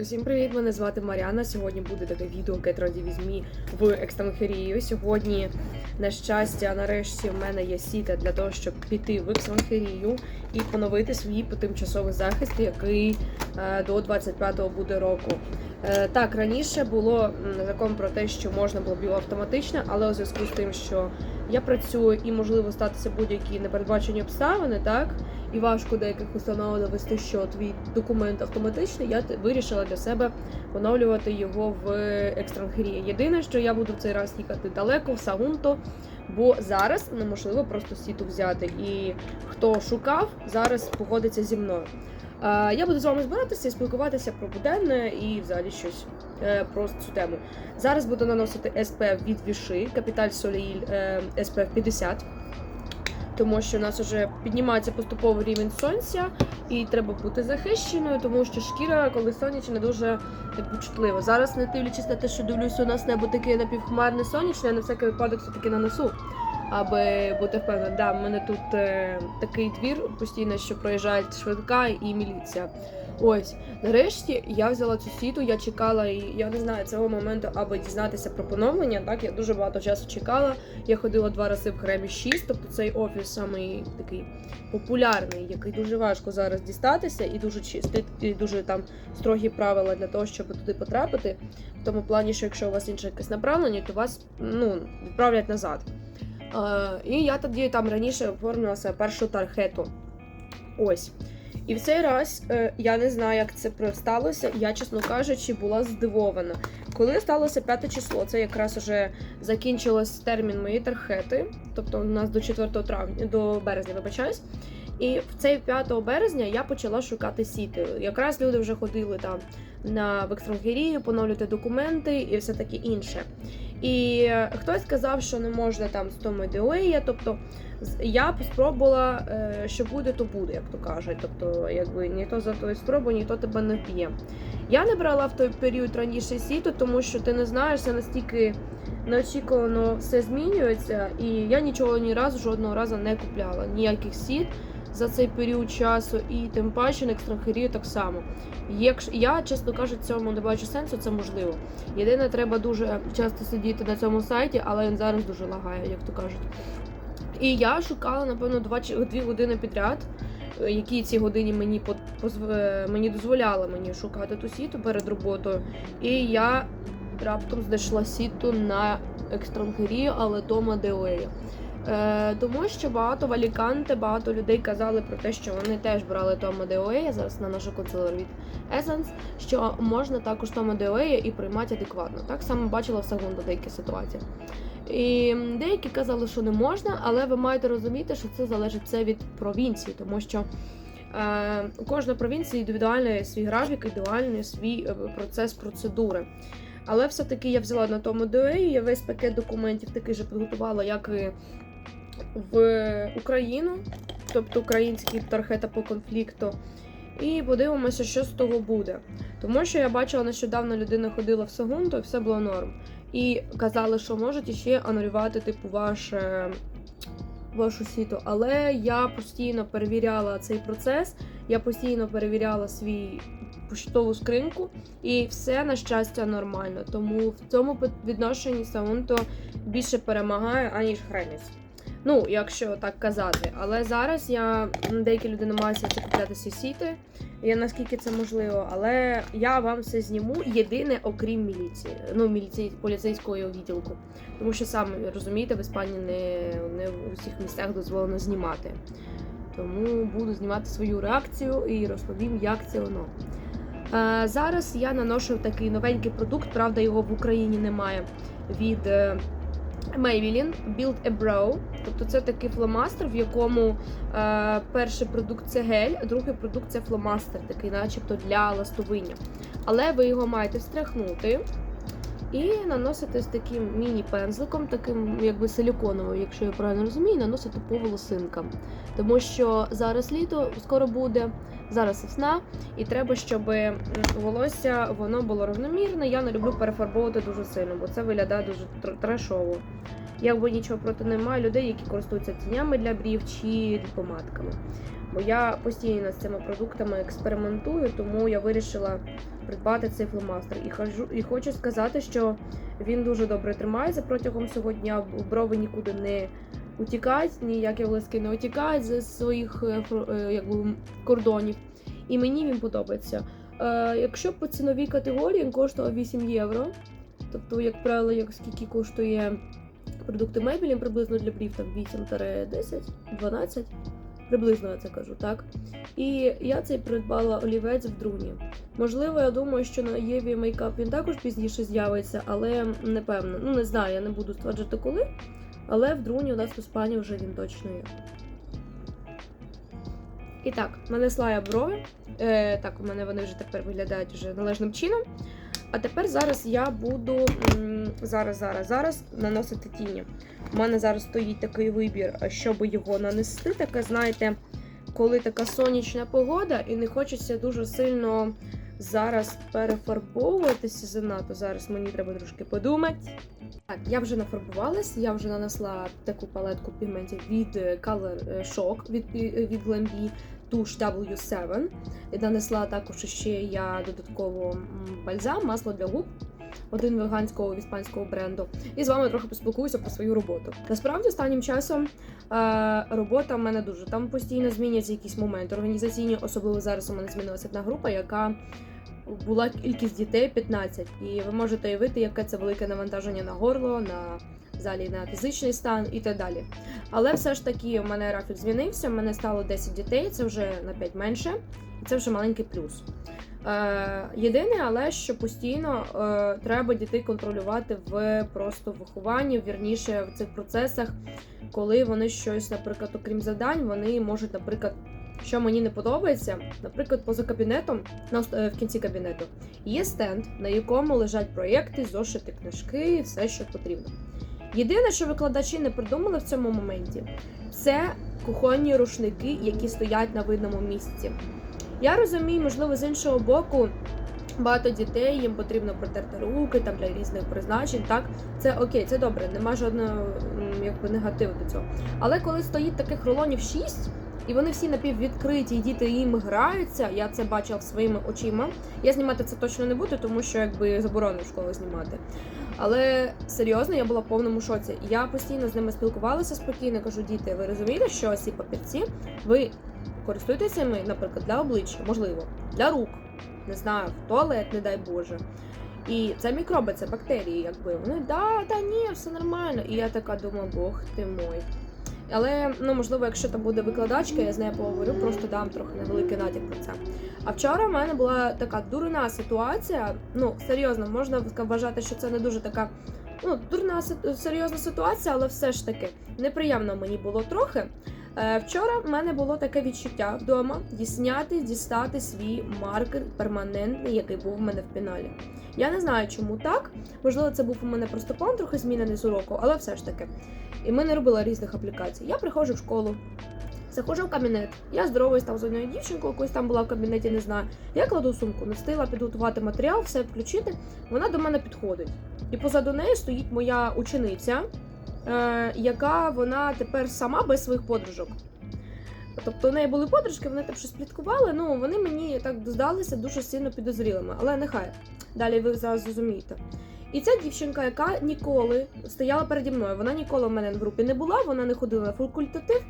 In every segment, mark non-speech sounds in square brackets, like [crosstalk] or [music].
Усім привіт! Мене звати Маріана. Сьогодні буде таке відео With Me в Екстранхерію. Сьогодні, на щастя, нарешті в мене є сіта для того, щоб піти в Екстранхерію і поновити свій тимчасовий захист, який е, до 25-го буде року. Е, Так, раніше було закон про те, що можна було автоматично, але у зв'язку з тим, що я працюю і можливо статися будь-які непередбачені обставини, так і важко деяких установ довести, що твій документ автоматичний. Я вирішила для себе поновлювати його в Екстрангерії. Єдине, що я буду в цей раз їхати далеко в Сагунто, бо зараз неможливо просто сіту взяти. І хто шукав, зараз погодиться зі мною. Е, Я буду з вами збиратися і спілкуватися про буденне і взагалі щось е, про цю тему. Зараз буду наносити SPF від Віши, Капіталь Соліїль SPF 50. Тому що у нас вже піднімається поступово рівень сонця, і треба бути захищеною, тому що шкіра, коли сонячна, дуже якби, чутлива. Зараз, не дивлячись на те, що дивлюся, у нас небо таке напівхмарне сонячне, я на всякий випадок все таки нанесу. Аби бути впевнена, да, в мене тут е, такий двір постійно, що проїжджають швидка і міліція. Ось, нарешті я взяла цю сіту, я чекала і я не знаю цього моменту, аби дізнатися про поновлення. Так, я дуже багато часу чекала. Я ходила два рази в хремі 6, тобто цей офіс самий такий популярний, який дуже важко зараз дістатися, і дуже чистий, і дуже там строгі правила для того, щоб туди потрапити. В тому плані, що якщо у вас інше якесь направлення, то вас ну, відправлять назад. Е, і я тоді там раніше оформила себе першу тархету. Ось. І в цей раз е, я не знаю, як це сталося. Я, чесно кажучи, була здивована. Коли сталося 5 число, це якраз уже закінчилось термін моєї тархети, тобто у нас до 4 травня, до березня, вибачаюсь. І в цей 5 березня я почала шукати сіти. Якраз люди вже ходили там на в Екстрангерію, поновлювати документи і все таке інше. І хтось сказав, що не можна там Деуея, тобто я спробувала, е, що буде, то буде, як то кажуть. Тобто, якби ніхто за твою спробу, ніхто тебе не п'є. Я не брала в той період раніше сіту, тому що ти не знаєш, це настільки неочікувано все змінюється, і я нічого ні разу жодного разу не купляла. Ніяких сіт за цей період часу, і тим паче на екстрахерію так само. Якщо я, чесно кажучи, цьому не бачу сенсу, це можливо. Єдине, треба дуже часто сидіти на цьому сайті, але він зараз дуже лагає, як то кажуть. І я шукала, напевно, два чи дві години підряд, е, які ці годині мені е, мені дозволяли мені шукати ту сіту перед роботою. І я раптом знайшла сіту на екстрангерію, але Тома Деуея. Е, тому що багато в Аліканте, багато людей казали про те, що вони теж брали Тома Деуея, зараз на нашу консилер від Essence, що можна також Тома Деуея і приймати адекватно. Так само бачила в Сагунду деякі ситуації. І деякі казали, що не можна, але ви маєте розуміти, що це залежить все від провінції, тому що е, у кожної провінції індивідуальний свій графік, індивідуальний свій е, процес процедури. Але все-таки я взяла на тому ДОЕ, я весь пакет документів такий же підготувала, як і в Україну, тобто український тархета по конфлікту. І подивимося, що з того буде. Тому що я бачила нещодавно людина ходила в Сагунту, і все було норм. І казали, що можуть іще анулювати типу ваше, вашу сіту. Але я постійно перевіряла цей процес, я постійно перевіряла свій поштову скриньку, і все на щастя нормально. Тому в цьому відношенні Саунто більше перемагає, аніж Хреміс. Ну, якщо так казати. Але зараз я деякі люди намагаються це купляти ці сіти. Я наскільки це можливо, але я вам все зніму єдине, окрім міліції, ну міліції поліцейського відділку. Тому що самі розумієте, в Іспанії не, не в усіх місцях дозволено знімати. Тому буду знімати свою реакцію і розповім, як це воно. Е, зараз я наношу такий новенький продукт, правда, його в Україні немає. Від е, Maybelline Build a Brow. Тобто це такий фломастер, в якому е, перший продукт це гель, а другий продукт це фломастер, такий, начебто для ластовиння. Але ви його маєте встряхнути і наносити з таким міні-пензликом, таким якби силіконовим, якщо я правильно розумію, наносити по волосинкам. Тому що зараз літо скоро буде, зараз весна, і треба, щоб волосся воно було рівномірне. Я не люблю перефарбовувати дуже сильно, бо це виглядає дуже тр- трешово. Якби нічого проти немає людей, які користуються тінями для брів чи помадками. Бо я постійно з цими продуктами експериментую, тому я вирішила придбати цей фломастер. І хожу, і хочу сказати, що він дуже добре тримається протягом всього дня. Брови нікуди не утікають, ніякі волоски не утікають з своїх е, е, якби, кордонів. І мені він подобається. Е, якщо по ціновій категорії він коштував 8 євро, тобто, як правило, як скільки коштує продукти мебелі, приблизно для брів там 8-10, 12. Приблизно я це кажу, так? І я цей придбала олівець в друні. Можливо, я думаю, що на Єві мейкап він також пізніше з'явиться, але не певно. Ну не знаю, я не буду стверджувати коли. Але в друні у нас в Іспанії вже він точно є. І так, нанесла я брови. Е, так, у мене вони вже тепер виглядають вже належним чином. А тепер зараз я буду зараз, зараз, зараз наносити тіні. У мене зараз стоїть такий вибір, щоб його нанести. Таке, знаєте, коли така сонячна погода, і не хочеться дуже сильно зараз перефарбовуватися занадто. Зараз мені треба трошки подумати. Так, я вже нафарбувалась, я вже нанесла таку палетку пігментів від е, Color Shock від, е, від Glambi туш W7. І нанесла також ще я додатково бальзам, масло для губ. Один веганського іспанського бренду, і з вами трохи поспілкуюся про свою роботу. Насправді, останнім часом е, робота в мене дуже там постійно зміняться якісь моменти організаційні, особливо зараз у мене змінилася одна група, яка була кількість дітей 15. І ви можете уявити, яке це велике навантаження на горло, на взагалі на фізичний стан і так далі. Але все ж таки у мене графік змінився. У мене стало 10 дітей, це вже на 5 менше, і це вже маленький плюс. Е, єдине, але що постійно е, треба дітей контролювати в просто вихованні, вірніше в цих процесах, коли вони щось, наприклад, окрім завдань, вони можуть, наприклад, що мені не подобається, наприклад, поза кабінетом, е, в кінці кабінету, є стенд, на якому лежать проєкти, зошити, книжки, все, що потрібно. Єдине, що викладачі не придумали в цьому моменті, це кухонні рушники, які стоять на видному місці. Я розумію, можливо, з іншого боку, багато дітей їм потрібно протерти руки там для різних призначень. Так, це окей, це добре, нема жодного якби негативу до цього. Але коли стоїть таких рулонів 6, і вони всі напіввідкриті, і діти їм граються, я це бачила своїми очима. Я знімати це точно не буду, тому що якби заборонено школу знімати. Але серйозно, я була в повному шоці. Я постійно з ними спілкувалася спокійно. Кажу, діти, ви розумієте, що ці папірці ви користуєтеся ними, наприклад, для обличчя, можливо, для рук, не знаю, в туалет, не дай Боже. І це мікроби, це бактерії, якби. Вони да, та ні, все нормально. І я така думаю, бог ти мой. Але ну можливо, якщо там буде викладачка, я з нею поговорю, просто дам трохи невеликий натяк про це. А вчора в мене була така дурна ситуація. Ну серйозно, можна вважати, що це не дуже така ну дурна серйозна ситуація, але все ж таки неприємно мені було трохи. Е, Вчора в мене було таке відчуття вдома дісняти, дістати свій маркер перманентний, який був в мене в піналі. Я не знаю, чому так. Можливо, це був у мене просто план трохи змінений з уроку, але все ж таки. І ми не робили різних аплікацій. Я приходжу в школу, заходжу в кабінет. Я здороваюсь там з одною дівчинкою, якось там була в кабінеті, не знаю. Я кладу сумку, не підготувати матеріал, все включити. Вона до мене підходить. І позаду неї стоїть моя учениця, яка вона тепер сама без своїх подружок. Тобто у неї були подружки, вони там щось пліткували, ну вони мені так здалися дуже сильно підозрілими, але нехай. Далі ви зараз зрозумієте. І ця дівчинка, яка ніколи стояла переді мною, вона ніколи в мене в групі не була, вона не ходила на факультатив.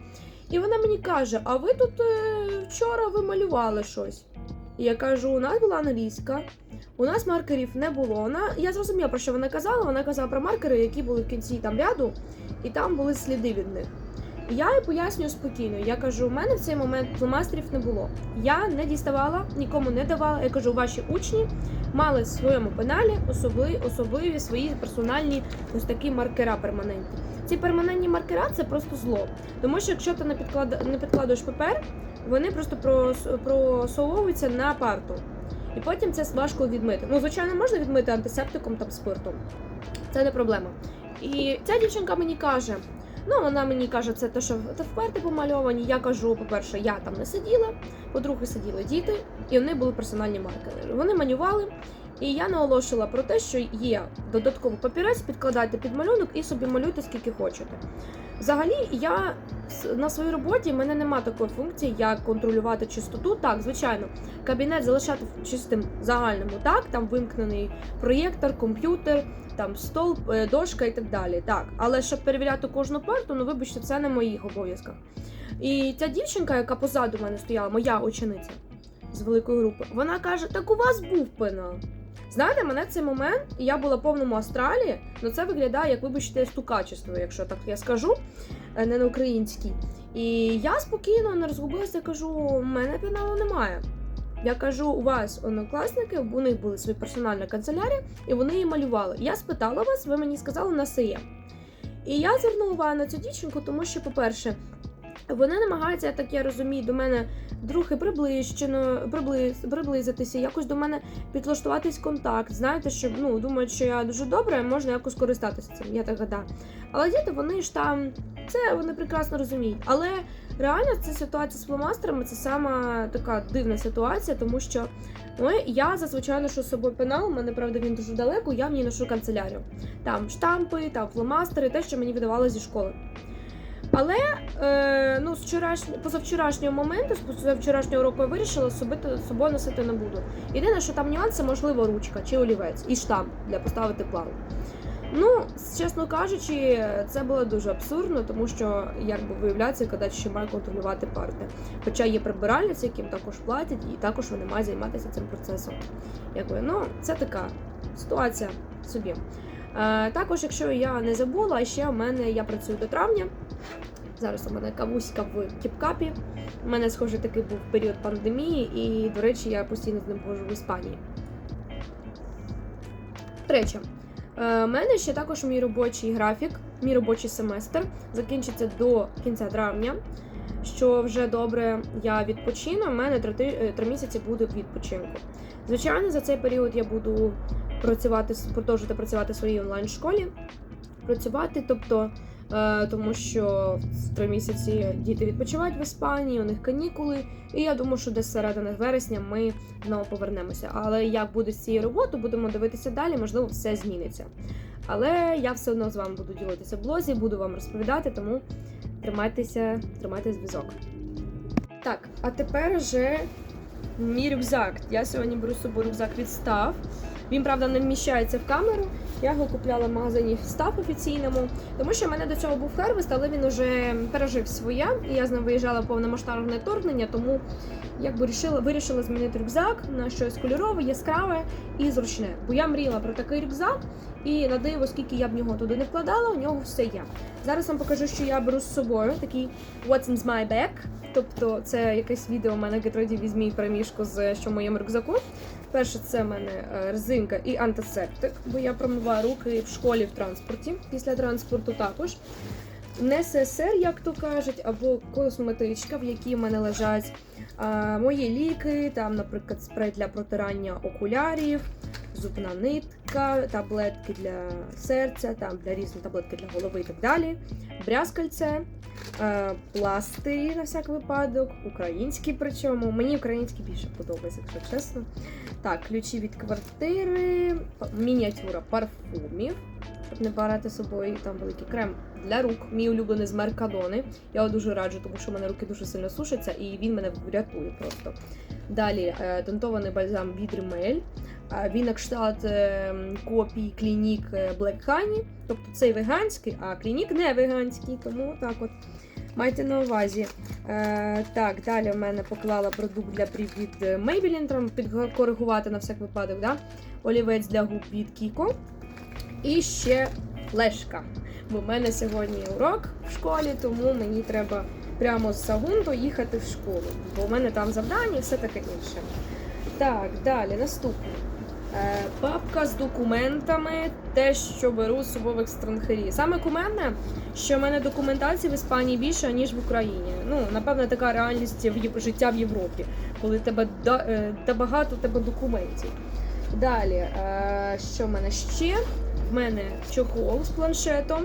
І вона мені каже: А ви тут е, вчора ви малювали щось? І я кажу: у нас була англійська, у нас маркерів не було. Вона, я зрозуміла, про що вона казала. Вона казала про маркери, які були в кінці там ряду, і там були сліди від них. Я їй пояснюю спокійно. Я кажу, у мене в цей момент фломастерів не було. Я не діставала, нікому не давала. Я кажу, ваші учні мали в своєму пеналі особливі, особливі свої персональні ось такі маркера перманентні. Ці перманентні маркера це просто зло. Тому що якщо ти не, підклад... не підкладуєш папер, вони просто прос... просовуються на парту. І потім це важко відмити. Ну, звичайно, можна відмити антисептиком там спиртом. Це не проблема. І ця дівчинка мені каже: ну, вона мені каже, це те, що вперти помальовані. Я кажу, по-перше, я там не сиділа, по-друге, сиділи діти, і вони були персональні маркери. Вони малювали. І я наголошила про те, що є додатковий папірець, підкладайте під малюнок і собі малюйте скільки хочете. Взагалі, я на своїй роботі в мене нема такої функції, як контролювати чистоту. Так, звичайно, кабінет залишати чистим загальному, так, там вимкнений проєктор, комп'ютер, там стол, е, дошка і так далі. Так, але щоб перевіряти кожну парту, ну вибачте, це не в моїх обов'язках. І ця дівчинка, яка позаду мене стояла, моя учениця з великої групи, вона каже: Так у вас був пенал. Знаєте, мене цей момент, і я була в повному астралі, ну це виглядає, як вибачте, стукачество, якщо так я скажу, е, не на українській. І я спокійно не розгубилася, кажу: у мене пеналу немає. Я кажу, у вас однокласники, у них були свої персональні канцелярії, і вони її малювали. Я спитала вас, ви мені сказали, у нас є. І я звернула увагу на цю дівчинку, тому що, по-перше, вони намагаються, я так я розумію, до мене трохи приближено, приблиз, приблизитися, якось до мене підлаштуватись контакт. Знаєте, що ну думають, що я дуже добра, можна якось користатися цим. Я так гадаю. Але діти, вони ж там це вони прекрасно розуміють. Але реально ця ситуація з фломастерами це сама така дивна ситуація, тому що ну, я зазвичай ношу з собою пенал, у мене правда він дуже далеко, я в ній ношу канцелярію. Там штампи, там фломастери, те, що мені видавали зі школи. Але е, ну, з вчорашнього, позавчорашнього моменту, з позавчорашнього року я вирішила собити, собою носити не буду. Єдине, що там нюанс, це можливо ручка чи олівець і штамп для поставити план. Ну, чесно кажучи, це було дуже абсурдно, тому що, як би виявляється, кадач ще має контролювати парти. Хоча є прибиральниці, яким також платять, і також вони мають займатися цим процесом. Якби, ну, це така ситуація собі. Е, також, якщо я не забула, ще в мене я працюю до травня. Зараз у мене кавуська в кіпкапі. У мене, схоже, такий був період пандемії, і, до речі, я постійно з ним ходжу в Іспанії. Третє. Е, У мене ще також мій робочий графік, мій робочий семестр закінчиться до кінця травня. Що вже добре, я відпочину. У мене е, три місяці буде відпочинку. Звичайно, за цей період я буду працювати, продовжувати працювати в своїй онлайн-школі. Працювати, тобто, е, тому що три місяці діти відпочивають в Іспанії, у них канікули, і я думаю, що десь середини вересня ми знову повернемося. Але як буде з цією роботою, будемо дивитися далі, можливо, все зміниться. Але я все одно з вами буду ділитися в блозі, буду вам розповідати, тому тримайтеся, тримайте зв'язок. Так, а тепер вже мій рюкзак. Я сьогодні беру з собою рюкзак відстав. Він, правда, не вміщається в камеру. Я його купляла в магазині став офіційному, тому що в мене до цього був Харвест, але він уже пережив своє, і я з ним виїжджала повномасштабне вторгнення, тому якби вирішила, вирішила змінити рюкзак на щось кольорове, яскраве і зручне. Бо я мріяла про такий рюкзак, і на диво, скільки я б нього туди не вкладала, у нього все є. Зараз вам покажу, що я беру з собою такий What's in my bag. Тобто це якесь відео у мене Гетроді візьмі переміжку з що в моєму рюкзаку. Перше, це в мене е, резинка і антисептик, бо я промиваю руки в школі в транспорті. Після транспорту також. Не СССР, як то кажуть, або косметичка, в якій в мене лежать а, мої ліки, там, наприклад, спрей для протирання окулярів, зубна нитка, таблетки для серця, там для різних таблетки для голови і так далі, брязкальце, е, пластирі на всяк випадок, українські причому. Мені українські більше подобається, якщо чесно. Так, ключі від квартири, мініатюра парфумів, щоб не брати з собою там великий крем для рук. Мій улюблений з Меркадони. Я його дуже раджу, тому що в мене руки дуже сильно сушаться, і він мене врятує просто. Далі е, тонтований бальзам від Rimmel. Він на кшталт е, копій клінік е, Black Honey. Тобто цей веганський, а клінік не веганський, тому так от. Майте на увазі. Е, так, далі в мене поклала продукт для брів від Maybelline, там підкоригувати на всяк випадок, да? олівець для губ від Kiko. І ще флешка. Бо в мене сьогодні урок в школі, тому мені треба прямо з Сагунду їхати в школу. Бо в мене там завдання і все таке інше. Так, далі, наступне. Е, папка з документами, те, що беру з собою в екстрангері. Саме кумедне, що в мене документації в Іспанії більше, ніж в Україні. Ну, напевно, така реальність в життя в Європі, коли тебе е, та багато тебе документів. Далі, е, що в мене ще? В мене чохол з планшетом.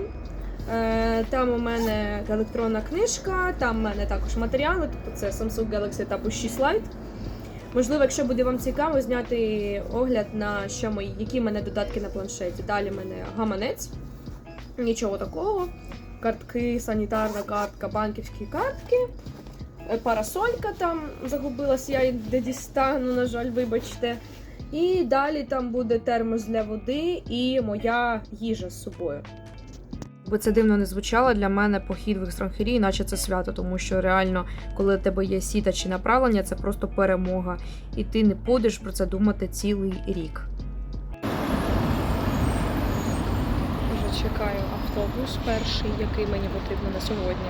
Там у мене електронна книжка, там у мене також матеріали, тобто це Samsung Galaxy Tab 6 Lite. Можливо, якщо буде вам цікаво, зняти огляд на що мої, які в мене додатки на планшеті. Далі в мене гаманець, нічого такого. Картки, санітарна картка, банківські картки. Е, Парасолька там загубилась, я її де дістану, на жаль, вибачте. І далі там буде термос для води і моя їжа з собою. Бо це дивно не звучало для мене похід в екстрахерії, наче це свято, тому що реально, коли у тебе є сіта чи направлення, це просто перемога, і ти не будеш про це думати цілий рік. Вже чекаю автобус перший, який мені потрібно на сьогодні.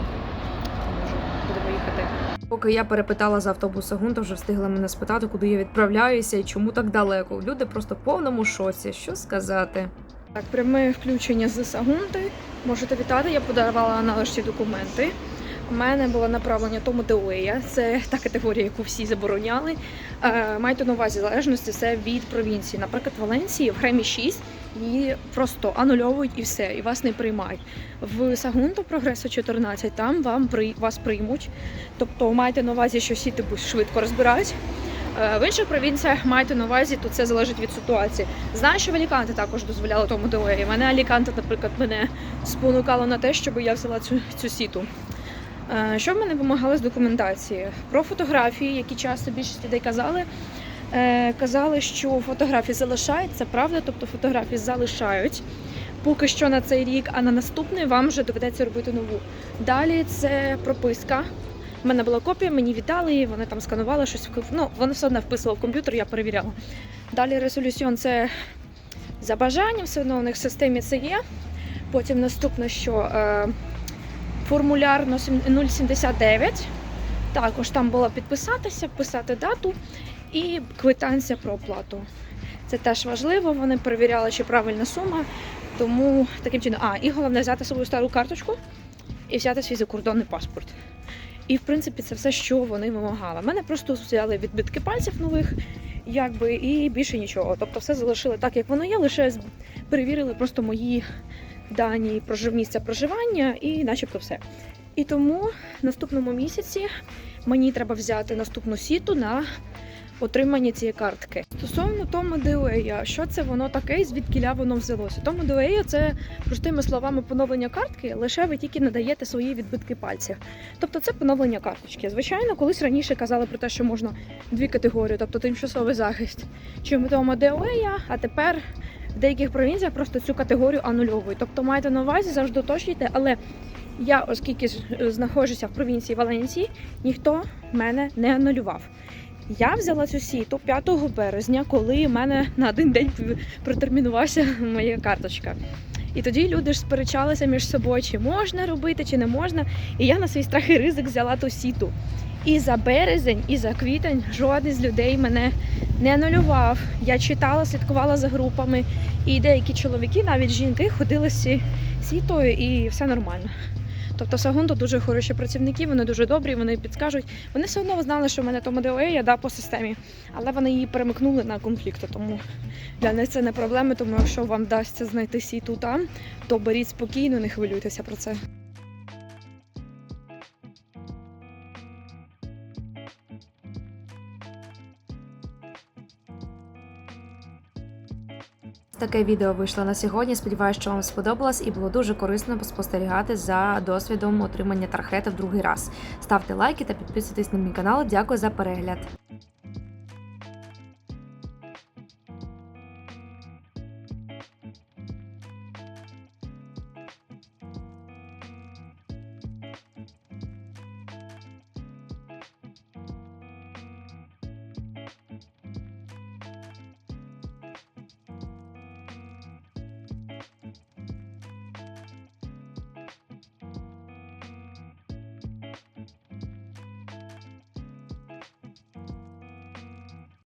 Може, будемо їхати. Поки я перепитала за автобус Сагунта, вже встигла мене спитати, куди я відправляюся і чому так далеко. Люди просто в повному шоці. Що сказати? Так, пряме включення з Сагунти. Можете вітати. Я подавала належні документи. У мене було направлення Тому Деуея. Це та категорія, яку всі забороняли. Е, майте на увазі залежності це від провінції. Наприклад, в Валенції в Гремі 6 її просто анульовують і все, і вас не приймають. В Сагунто Прогресу 14 там вам при вас приймуть. Тобто майте на увазі, що всі типу швидко розбирають. Е, В інших провінціях майте на увазі, то це залежить від ситуації. Знаю, що в Аліканте також дозволяли тому ДОЕ. Мене Аліканте, наприклад, мене спонукало на те, щоб я взяла цю, цю сіту. Е, Що в мене вимагали з документації? Про фотографії, які часто більшість людей казали. Е, Казали, що фотографії залишають, це правда, тобто фотографії залишають. Поки що на цей рік, а на наступний вам вже доведеться робити нову. Далі це прописка. У мене була копія, мені віддали, вони там сканували щось. Ну, вони все одно вписували в комп'ютер, я перевіряла. Далі резолюціон це за бажанням, все одно у них в системі це є. Потім наступне, що е, формуляр 079. Також там було підписатися, вписати дату і квитанція про оплату. Це теж важливо, вони перевіряли, чи правильна сума. Тому таким чином, а, і головне взяти свою стару карточку і взяти свій закордонний паспорт. І в принципі це все, що вони вимагали. Мене просто взяли відбитки пальців нових, якби, і більше нічого. Тобто все залишили так, як воно є, лише перевірили просто мої дані прожив місця проживання і начебто все. І тому в наступному місяці мені треба взяти наступну сіту на отримання цієї картки. Стосовно Тома Деуея, що це воно таке і звідкіля воно взялося? Тома Деуея це простими словами поновлення картки, лише ви тільки надаєте свої відбитки пальців. Тобто це поновлення карточки. Звичайно, колись раніше казали про те, що можна дві категорії, тобто тимчасовий захист чи Тома Деуея, а тепер в деяких провінціях просто цю категорію анульовують. Тобто маєте на увазі, завжди уточнюйте, але я, оскільки е, знаходжуся в провінції Валенції, ніхто мене не анулював. Я взяла цю сіту 5 березня, коли в мене на один день протермінувалася [laughs] моя карточка. І тоді люди ж сперечалися між собою, чи можна робити, чи не можна. І я на свій страх і ризик взяла ту сіту. І за березень, і за квітень жоден з людей мене не анулював. Я читала, слідкувала за групами, і деякі чоловіки, навіть жінки, ходили з сітою, і все нормально. Тобто Сагунто дуже хороші працівники, вони дуже добрі, вони підскажуть. Вони все одно знали, що в мене тому ДОЕ, да, по системі, але вони її перемикнули на конфлікти. Тому для них це не проблеми. Тому якщо вам вдасться знайти сіту там, то беріть спокійно, не хвилюйтеся про це. Таке відео вийшло на сьогодні. Сподіваюсь, що вам сподобалось і було дуже корисно спостерігати за досвідом отримання тархета в другий раз. Ставте лайки та підписуйтесь на мій канал. Дякую за перегляд.